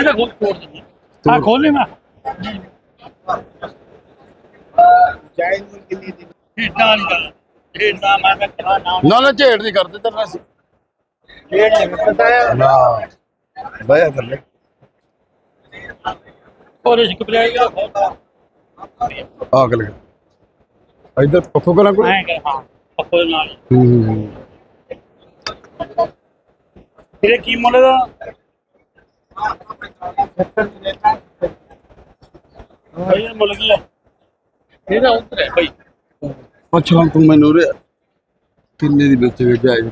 ਮੈਂ ਤਾਂ ਖੋਲ ਤੋੜ ਦਿੰਦਾ। ਆ ਖੋਲ ਲੈ ਮੈਂ। ਜਾਇਜ਼ ਮੁੱਲ ਕਿੰਨੀ ਦੀ ਢੇਡਾਂ ਨਹੀਂ ਗੱਲ ਢੇਡਾਂ ਮੈਂ ਤਾਂ ਕਿਹਾ ਨਾ। ਨਾ ਨਾ ਝੇੜ ਨਹੀਂ ਕਰਦੇ ਤੇਰਾ ਸੀ ਰੇਟ ਨਹੀਂ ਪਤਾ ਹੈ। ਨਾ ਬਾਇਆ ਥੱਲੇ। ਚ ਕਪੜਾਈਗਾ ਖੋਲਦਾ ਆ ਗਲ ਇਧਰ ਪੱਖੋ ਕਲਾਂ ਕੋਲ ਮੈਂ ਕਰ ਹਾਂ ਪੱਕੋ ਨਾਲ। ਹੂੰ ਤੇਰੇ ਕੀ ਮੁੱਲ ਦਾ ਭਾਈ ਇਹ ਮੁੱਲ ਕੀ ਹੈ ਇਹਦਾ ਉੱਤਰ ਹੈ ਭਾਈ। ਅੱਛਾ ਤੂੰ ਮੈਨੂੰ ਰੇ ਕਿੰਨੇ ਦੀ ਵਿੱਚ ਵਿੱਚ ਆਏ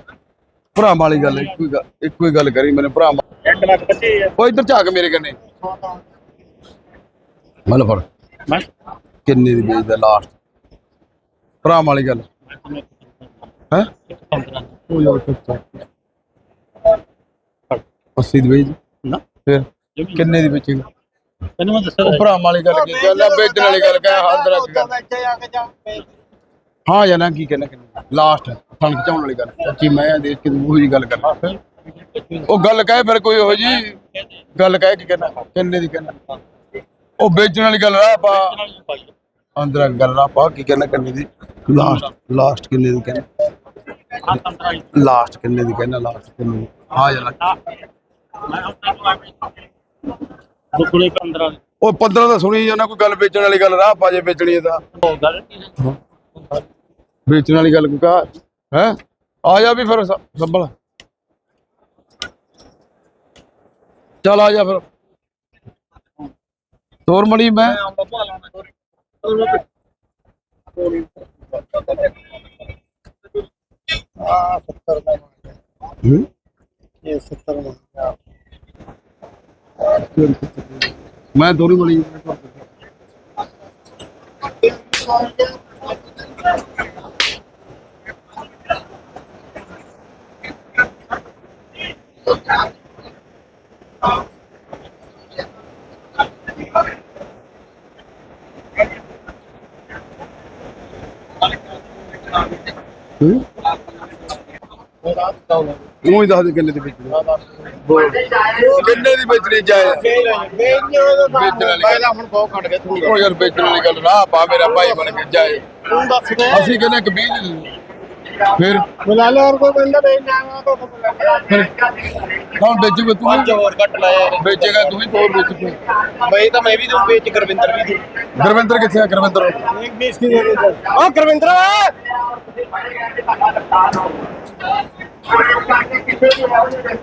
ਭਰਾ ਵਾਲੀ ਗੱਲ ਇੱਕੋ ਹੀ ਗੱਲ ਇੱਕੋ ਹੀ ਗੱਲ ਕਰੀ ਮੈਨੂੰ ਭਰਾ 1 ਲੱਖ 25 ਹੈ ਉਹ ਇੱਧਰ ਝਾਕ ਮੇਰੇ ਕੰਨੇ। ਮਲ ਫੜ। ਮੈਂ ਕਿੰਨੇ ਦੀ ਵੇਚਦਾ ਲਾਸਟ ਭਰਾ ਵਾਲੀ ਗੱਲ। ਹੈ? ਉਹ ਯਾਰ ਕੱਚਾ 80 ਦੀ ਵੇਚ। ਨਾ। ਫਿਰ? ਕਿੰਨੇ ਦੀ ਵੇਚੇਗਾ? ਤੈਨੂੰ ਮੈਂ ਦੱਸਿਆ ਉਹ ਭਰਾ ਵਾਲੀ ਗੱਲ ਕੀ ਗੱਲ ਆ ਵੇਚਣ ਵਾਲੀ ਗੱਲ ਕਹਿ ਹੱਦ ਰੱਖ ਗੱਲ ਆ ਕੇ ਜਾ ਹਾਂ ਜਾਂ ਨਾ ਕੀ ਕਹਿਣਾ ਕਿੰਨੇ ਲਾਸਟ ਥਣ ਖਿਚਾਉਣ ਵਾਲੀ ਗੱਲ। ਸੱਚੀ ਮੈਂ ਆ ਦੇਖ ਕੇ ਤੂੰ ਉਹੀ ਗੱਲ ਕਰਨਾ ਉਹ ਗੱਲ ਕਹੇ ਫਿਰ ਕੋਈ ਉਹੋ ਜੀ ਗੱਲ ਕਹੇ ਕੀ ਕਹਿਣਾ? ਕਿੰਨੇ ਦੀ ਕਹਿਣਾ? ਉਹ ਵੇਚਣ ਵਾਲੀ ਗੱਲ ਆ ਪਾ ਅੰਦਰ ਗੱਲ ਆ ਪਾ ਕੀ ਕਹਿਣਾ ਕਿੰਨੇ ਦੀ? ਲਾਸਟ ਲਾਸਟ ਕਿੰਨੇ ਦੀ ਕਹਿਣਾ? ਹਾਂ 15 ਹੀ ਲਾਸਟ ਕਿੰਨੇ ਦੀ ਕਹਿਣਾ ਲਾਸਟ ਕਿੰਨੇ ਦੀ? ਹਾਂ ਜਾਂ ਨਾ? ਮੈਂ ਦੁੱਗਲੇ 15 ਉਹ 15 ਦਾ ਸੁਣੀ ਜਾਣਾ ਕੋਈ ਗੱਲ ਵੇਚਣ ਵਾਲੀ ਗੱਲ ਰਾਹ ਪਾ ਜੇ ਵੇਚਣੀ ਹੈ ਤਾਂ। ਉਹ ਗੱਲ ਕੀ ਹੈ? ਵੇਚਣ ਵਾਲੀ ਗੱਲ ਕੋਈ ਕਹਾ ਹੈ? ਆ ਜਾ ਵੀ ਫਿਰ ਸ- ਸੱਬਲ ਚੱਲ ਆ ਜਾ ਫਿਰ। ਤੋਰ ਮਣੀ ਮੈਂ। ਆ 70 ਦਾ। ਹੂੰ? ਇਹ 70 ਦਾ। ਮੈਂ ਦੋਰੀ ਮਣੀ ਹੂੰ ਉਹ ਹੀ ਦੱਸ ਦੇ ਕਿੰਨੇ ਦੀ ਵੇਚਣੀ ਕਿੰਨੇ ਦੀ ਵੇਚਣੀ ਚਾਹੀਏ ਤਾਂ ਹੁਣ ਬਹੁਤ ਘਟ ਗਿਆ ਤੂੰ ਉਹ ਯਾਰ ਵੇਚਣ ਵਾਲੀ ਗੱਲ ਰਾਹ ਪਾ ਮੇਰਾ ਭਾਈ ਬਣ ਕੇ ਜਾਏ। ਤੂੰ ਦੱਸ ਦੇ। ਅਸੀਂ ਕਹਿੰਦੇ ਇੱਕ 20 ਦੀ ਦੇ। ਫਿਰ? ਬੁਲਾ ਲੈ ਹੋਰ ਕੋਈ ਬੰਦਾ ਨਹੀਂ ਨਾ ਤਾਂ ਫਿਰ? ਕੌਣ ਵੇਚੂਗਾ ਤੂੰ? ਪੰਜ ਹੋਰ ਘੱਟ ਲਾਇਆ ਵੇਚੇਗਾ ਤੂੰ ਹੀ ਤੋਰ ਵੇਚ ਕੇ ਬਈ ਤਾਂ ਮੈਂ ਵੀ ਦੂੰ ਵੇਚ ਗੁਰਵਿੰਦਰ ਵੀ ਦੂੰ ਗੁਰਵਿੰਦਰ ਕਿੱਥੇ ਆ? ਗੁਰਵਿੰਦਰ। ਇੱਕ ਬੀਸ ਕੀ ਦੇ ਦੇ ਆ ਗੁਰਵਿੰਦਰ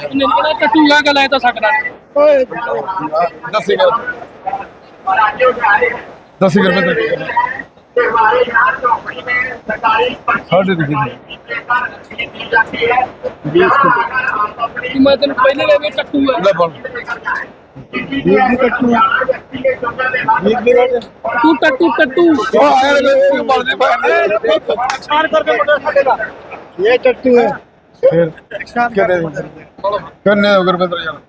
ਇਹਨੇ ਕਿਹੜਾ ਕੱਟੂਗਾ ਗੱਲ ਐ ਤਾਂ ਸਕਦਾ ਓਏ ਦੱਸੇ ਗੱਲ ਦੱਸੇ ਗੁਰਵਿੰਦਰ ਕੀ ਕਰਨਾ ਸਾਡੇ ਦੀ ਕਿੰਨੀ ਕਿ ਮੈਂ ਤੈਨੂੰ ਪਹਿਲੇ ਲੈ ਕੇ ਕੱਟੂਗਾ ਲੈ ਬੋਲ ਟੱਟੂ ਟੱਟੂ ਉਹ ਆਇਆ ਨੇ ਬਲਦੇ ਪਏ ਨੁਕਸਾਨ ਕਰਕੇ ਮੁੰਡਾ ਸਾਡੇ ਦਾ। ਇਹ ਟੱਟੂ ਹੈ। ਫਿਰ ਕਿੰਨੇ ਕਿੰਨੇ ਹੋ ਗੁਰਵਿੰਦਰ ਯਾਰ।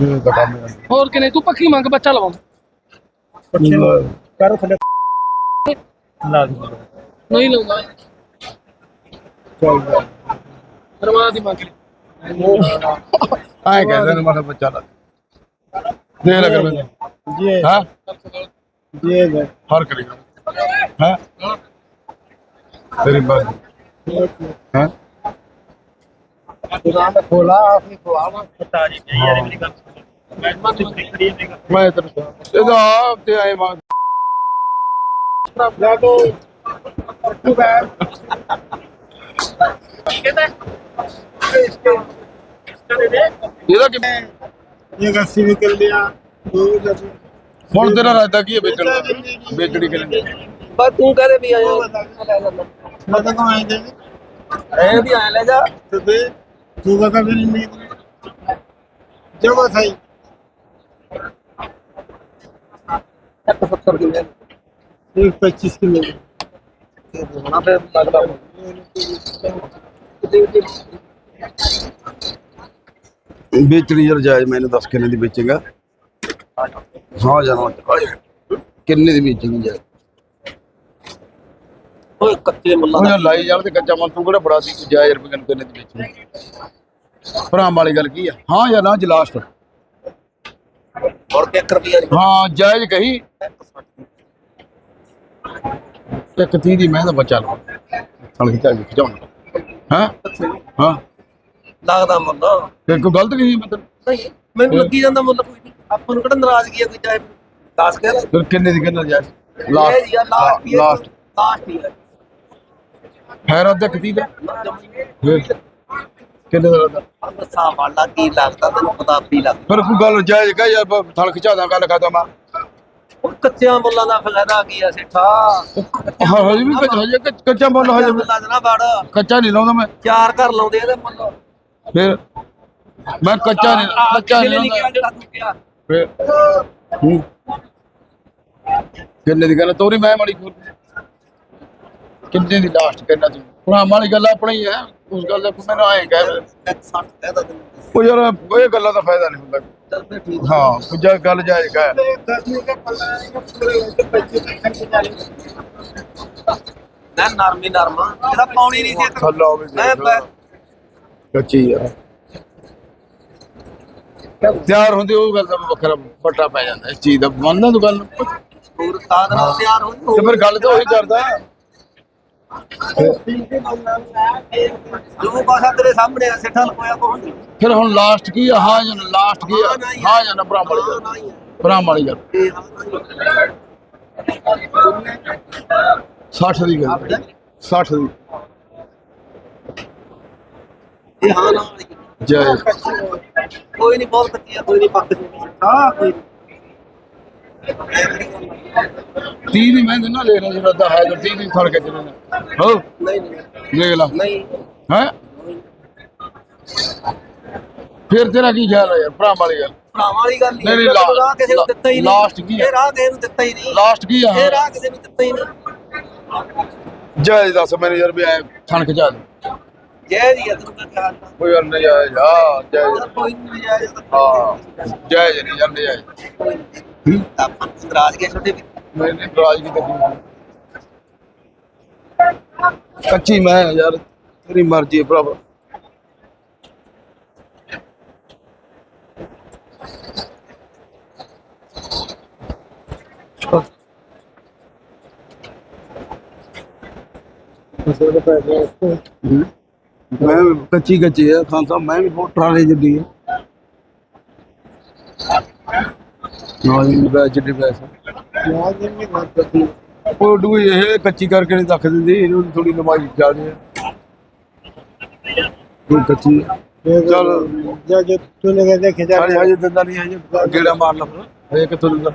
ਇਹ ਤਾਂ ਕੰਮ ਹੈ। ਹੋਰ ਕਿਨੇ ਤੂੰ ਪੱਖੀ ਮੰਗ ਬੱਚਾ ਲਵਾਉਂਦਾ ਕਰ ਥੱਲੇ। ਲਾ ਦੇ ਨਹੀਂ ਲਾਉਂਦਾ। ਚੱਲ। ਜਾ ਰਵਾ ਦੀ ਮੰਗ। ਆਏ ਕਹਿੰਦੇ ਨੇ ਮਾੜਾ ਬੱਚਾ ਲਾ ਦੇ ਲੈ ਗੁਰਵਿੰਦਰ ਜੀ ਹਾਂ ਜੀ ਜੀ ਹਰ ਕਰੇਗਾ ਹਾਂ ਤੇਰੀ ਬਾਤ ਹਾਂ ਦੁਕਾਨ ਖੋਲਾ ਆਪਣੀ ਖਵਾਵਾ ਪਤਾ ਜੀ ਯਾਰ ਮੇਰੀ ਗੱਲ ਮੈਂ ਮੈਂ ਤੈਨੂੰ ਖੜੀ ਹੈ ਮੈਂ ਤੈਨੂੰ ਕਿਹਾ। ਇਹਦਾ ਆਪ ਤੇ ਆਏ ਮਾਂ ਲਾ ਦੋ ਟੱਟੂ ਬੈ ਕਹਿੰਦਾ ਇਹਦਾ ਕਿਵੇਂ ਇਹ ਅਸੀਂ ਨਿਕਲ ਲਿਆ ਹੁਣ ਤੇਰਾ ਰਾਇਤਾ ਕੀ ਹੈ ਵੇਚਣ ਵੇਚੜੀ ਕਿਹਨੇ ਬਸ ਤੂੰ ਕਹਦੇ ਵੀ ਆਇਆ ਲੈ ਲੈ ਮੈਂ ਤਾਂ ਕਹਾਂ ਆਏਂਗੇ ਰਹਿ ਵੀ ਆ ਲੈ ਜਾ ਤੇ ਤੂੰ ਕਹਦਾ ਵੀ ਨਹੀਂ ਜਵਾ ਸਹੀ 70 ਕਿਲੋ 25 ਕਿਲੋ ਹੋਣਾ ਫਿਰ ਲੱਗਦਾ ਵੇਚਣੀ ਯਾਰ ਜਾਇਜ਼ ਮੈਨੂੰ ਦੱਸ ਕਿੰਨੇ ਦੀ ਵੇਚੇਗਾ? ਹਾਂ ਜਾਣਾ ਕਿੰਨੇ ਦੀ ਵੇਚੇਗੀ ਜਾਇਜ਼? ਓਏ ਕੱਚੇ ਮੁੱਲਾਂ ਉਹ ਲਾਈ ਜਾਣ ਤੇ ਕੱਚਾ ਮਨ ਤੂੰ ਕਿਹੜਾ ਬੜਾ ਸੀ ਜਾਇਜ਼ ਰੁਪਏ ਨੂੰ ਕਿੰਨੇ ਦੇ ਵਿੱਚ ਭਰਾਮ ਵਾਲੀ ਗੱਲ ਕੀ ਆ? ਹਾਂ ਜਾਂ ਨਾ ਜੀ ਲਾਸਟ ਮੁੜ ਕੇ 1 ਰੁਪਿਆ ਹਾਂ ਜਾਇਜ਼ ਕਹੀ। ਇੱਕ ਤੀਹ ਦੀ ਮੈਂ ਤਾਂ ਬਚਾ ਲਵਾਂ। ਖਿਚਾਉਣ। ਹਾਂ? ਹਾਂ। ਲੱਗਦਾ ਮੁੱਲ ਤੇ ਕੋਈ ਗਲਤ ਨਹੀਂ ਮਤਲਬ? ਨਹੀਂ ਮੈਨੂੰ ਲੱਗੀ ਜਾਂਦਾ ਮੁੱਲ ਕੋਈ ਨਹੀਂ। ਆਪਾਂ ਨੂੰ ਕਿਹੜਾ ਨਾਰਾਜ਼ਗੀ ਆ ਕੋਈ ਚਾਹੇ 10 ਕਹਿ ਲੈ ਫਿਰ ਕਿੰਨੇ ਦੀ ਕਿੰਨਾ ਜਾਇਜ਼ ਲਾਸਟ ਲਾਸਟ ਲਾਸਟ ਲਾਸਟ ਹੀ ਹੈ ਫੇਰ ਅੱਧਾ ਕਿਤੀ ਦਾ? ਫਿਰ ਕਿੰਨੇ ਦਾ ਲੱਗਦਾ? ਅੰਮ੍ਰਿਤਸਰ ਵਾਲਾ ਕੀ ਲੱਗਦਾ ਤੈਨੂੰ ਪਤਾ ਵੀ ਲੱਗਦਾ। ਫਿਰ ਕੋਈ ਗੱਲ ਜਾਇਜ਼ ਕਹ ਯਾਰ ਥਲ ਖਿਚਾਦਾ ਗੱਲ ਖਤਮ ਆ। ਉਹ ਕੱਚਿਆਂ ਮੁੱਲਾਂ ਦਾ ਫਾਇਦਾ ਕੀ ਆ ਸੇਠਾ? ਹਾਂ ਹਜੇ ਵੀ ਕੱਚਾ ਕੱਚ- ਕੱਚਾ ਮੁੱਲ ਹਜੇ ਮੁੱਲਾਂ ਨਾ ਵੜ ਕੱਚਾ ਨਹੀਂ ਲਾਉਂਦਾ ਮੈਂ। ਚਾਰ ਘਰ ਲਾਉਂਦੇ ਇਹਦੇ ਮੁੱਲ। ਫਿਰ ਮੈਂ ਕੱਚਾ ਨਹੀਂ ਕੱਚਾ ਨਹੀਂ ਫਿਰ ਹੂੰ। ਕਿੰਨੇ ਦੀ ਗੱਲ ਤੋਰੀ ਮੈਂ ਮਾੜੀ ਖੋਲ ਕਿੰਨੇ ਦੀ ਲਾਸਟ ਕਰਨਾ ਤੂੰ ਭਰਾਵਾਂ ਵਾਲੀ ਗੱਲ ਆਪਣੀ ਹੈ। ਉਸ ਗੱਲ ਦਾ ਮੈਨੂੰ ਆਏ ਕਹਿ ਉਹ ਯਾਰ ਇਹ ਗੱਲਾਂ ਦਾ ਫਾਇਦਾ ਨਹੀਂ ਹੁੰਦਾ। ਹਾਂ ਦੂਜਾ ਗੱਲ ਜਾਏਗਾ ਨਾ ਨਰਮੀ ਨਰਮਾ। ਇਹਦਾ ਪਾਉਣੀ ਨਹੀਂ ਸੀ ਥੱਲਾ ਹੋਵੇ ਕੱਚੀ ਆ। ਤਿਆਰ ਹੁੰਦੇ ਉਹ ਗੱਲ ਦਾ ਵੱਖਰਾ ਪੱਟਾ ਪੈ ਜਾਂਦਾ ਇਸ ਚੀਜ਼ ਦਾ। ਮੰਨਦਾ ਤੂੰ ਗੱਲ? ਹੋਰ ਸਾਧ ਨਾਲ ਤਿਆਰ ਹੋ ਤੇ ਫਿਰ ਗੱਲ ਤਾਂ ਉਹੀ ਕਰਦਾ। ਜੋ ਪਾਸਾ ਤੇਰੇ ਸਾਹਮਣੇ ਆ ਸਿੱਠਾ ਲਪੋਇਆ ਕੋਹਣ ਨਹੀਂ ਫਿਰ ਹੁਣ ਲਾਸਟ ਕੀ ਆ? ਹਾਂ ਜਾਂ ਲਾਸਟ ਕੀ ਆ? ਹਾਂ ਜਾਂ ਨਾ ਭਰਾ ਵਾਲੀ ਗੱਲ। ਭਰਾ ਵਾਲੀ ਗੱਲ। ਇਹ ਹਾਂ ਨਾ ਹੀ ਆ। 60 ਦੀ ਗੱਲ। 60 ਦੀ। ਇਹ ਹਾਂ। ਨਾ ਵਾਲੀ ਆ। ਜੈ ਕੋਈ ਨਹੀਂ ਬਹੁਤ ਕੱਚੀ ਆ ਕੋਈ ਨਹੀਂ ਪੱਕ ਜੂਗੀ। ਹਾਂ ਕੋਈ ਨੀ। 30 ਦੀ ਮੈਂ ਦਿਨਾ ਲੈਣਾ ਜਿਹੜਾ ਦਾ ਹੈ ਜੋ 30 ਦੀ ਫੜ ਕੇ ਚੱਲਣਾ ਹੋ ਨਹੀਂ ਨਹੀਂ। ਦੇਖ ਲਾ। ਨਹੀਂ। ਹੈ? ਫਿਰ ਤੇਰਾ ਕੀ ਖਿਆਲ ਹੈ ਯਾਰ ਭਰਾ ਵਾਲੀ ਗੱਲ? ਭਰਾਵਾਂ ਵਾਲੀ ਗੱਲ ਨਹੀਂ, ਨਹੀਂ ਨਹੀਂ, ਇਹ ਲਾ- ਰਾਹ ਕਿਸੇ ਨੂੰ ਦਿੱਤਾ ਹੀ ਨਹੀਂ। ਲਾਸਟ ਕੀ? ਇਹ ਰਾਹ ਕਿਸੇ ਨੂੰ ਦਿੱਤਾ ਹੀ ਨਹੀਂ। ਲਾਸਟ ਕੀ ਆ? ਇਹ ਰਾਹ ਕਿਸੇ ਨੂੰ ਦਿੱਤਾ ਹੀ ਨਹੀਂ। ਜੈ ਦੱਸ ਮੈਨੂੰ ਯਾਰ ਵੀ ਐ ਥਣ ਖਿਚਾ ਦੇ। ਜੈ ਜੀ ਕਿਹਾ ਨਾ ਕੋਈ ਨਹੀਂ ਆਇਆ ਜਾ। ਜੈ ਕੋਈ ਨਹੀਂ ਜਾਇਜ਼ ਹਾਂ ਜੈ ਜੀ ਨਹੀਂ ਜਾਂਦੇ ਆਏ। ਹੂੰ ਆਪਾਂ ਨਾਰਾਜ਼ ਗਿਆ ਛੋਟੇ ਵੀ? ਮੈਂ ਨਹੀਂ ਬਰਾਜ ਕੀ ਤਕਲੀਫ ਕੱਚੀ ਮੈਂ ਆ ਯਾਰ ਤੇਰੀ ਮਰਜ਼ੀ ਹੈ ਭਰਾਵਾ। ਮੈਂ ਕੱਚੀ ਕੱਚੀ ਆ ਖਾਨ ਸਾਹਿਬ ਮੈਂ ਵੀ ਬਹੁਤ ਟਰਾਲੇ ਜਿੱਦੀ ਆ। ਕੱਚੀ ਕਰਕੇ ਨਹੀਂ ਰੱਖ ਦਿੰਦੀ ਇਹਨੂੰ ਥੋੜੀ ਨਮਾਈ ਚਾਹੀਦੀ ਆ। ਉਹ ਕੱਚੀ ਚਲ। ਜੇ ਜੇ ਤੂੰ ਨੇ ਦੇਖਿਆ ਜਾ ਹਜੇ ਦਿੰਦਾ ਨਹੀਂ ਹਜੇ ਗੇੜਾ ਮਾਰ ਲਾ। ਹਜੇ ਕਿਥੋਂ ਦਿੰਦਾ?